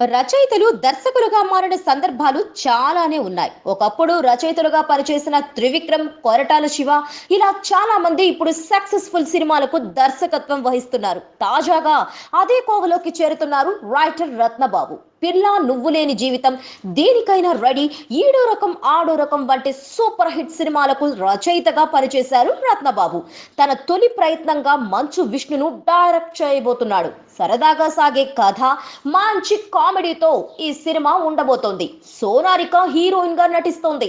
రచయితలు దర్శకులుగా మారిన సందర్భాలు చాలానే ఉన్నాయి. ఒకప్పుడు రచయితలుగా పనిచేసిన త్రివిక్రమ్ కొరటాల శివ ఇలా చాలా మంది ఇప్పుడు సక్సెస్ఫుల్ సినిమాలకు దర్శకత్వం వహిస్తున్నారు. తాజాగా అదే కోవలోకి చేరుతున్నారు రైటర్ రత్నబాబు. పిల్ల నువ్వు లేని జీవితం దేనికైనా రెడీ ఈడో రకం ఆడో రకం వంటి సూపర్ హిట్ సినిమాలకు రచయితగా పనిచేశారు రత్నబాబు. తన తొలి ప్రయత్నంగా మంచు విష్ణును డైరెక్ట్ చేయబోతున్నాడు. సరదాగా సాగే కథ మంచి కామెడీతో ఈ సినిమా ఉండబోతోంది. సోనారిక హీరోయిన్గా నటిస్తోంది.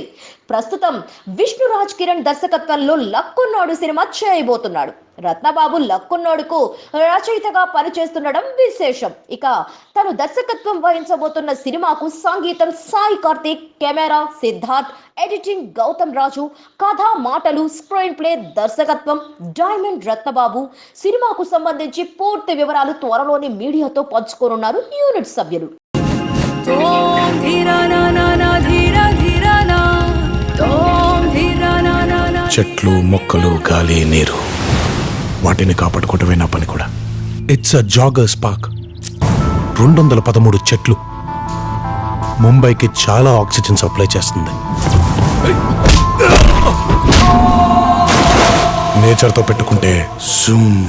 ప్రస్తుతం విష్ణు రాజ్ కిరణ్ దర్శకత్వంలో లక్కున్నాడు సినిమా చేయబోతున్నాడు. రత్నబాబు లక్కున్నోడుకు రచయితగా పనిచేస్తుండడం విశేషం. ఇక తను దర్శకత్వం వహించబోతున్న సినిమాకు సంగీతం సాయి కార్తీక్ కెమెరా సిద్ధార్థ్ ఎడిటింగ్ గౌతమ్ రాజు కథ మాటలు స్క్రీన్ ప్లే దర్శకత్వం డైమండ్ రత్నబాబు. సినిమాకు సంబంధించి పూర్తి వివరాలు త్వరలోని మీడియాతో పంచుకోనున్నారు యూనిట్ సభ్యులు. చెట్లు మొక్కలు గాలి నీరు. వాటిని కాపాడుకోవటమే నా పని కూడా. ఇట్స్ అ జాగర్స్ పార్క్ రెండు వందల పదమూడు చెట్లు. ముంబైకి చాలా ఆక్సిజన్ సప్లై చేస్తుంది. నేచర్తో పెట్టుకుంటే సూమ్.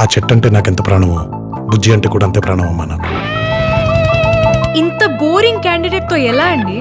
ఆ చెట్టు అంటే నాకెంత ప్రాణమో? బుజ్జి అంటే కూడా అంతే ప్రాణమో అమ్మా నాకు. ఇంత బోరింగ్ క్యాండిడేట్తో ఎలా అండి?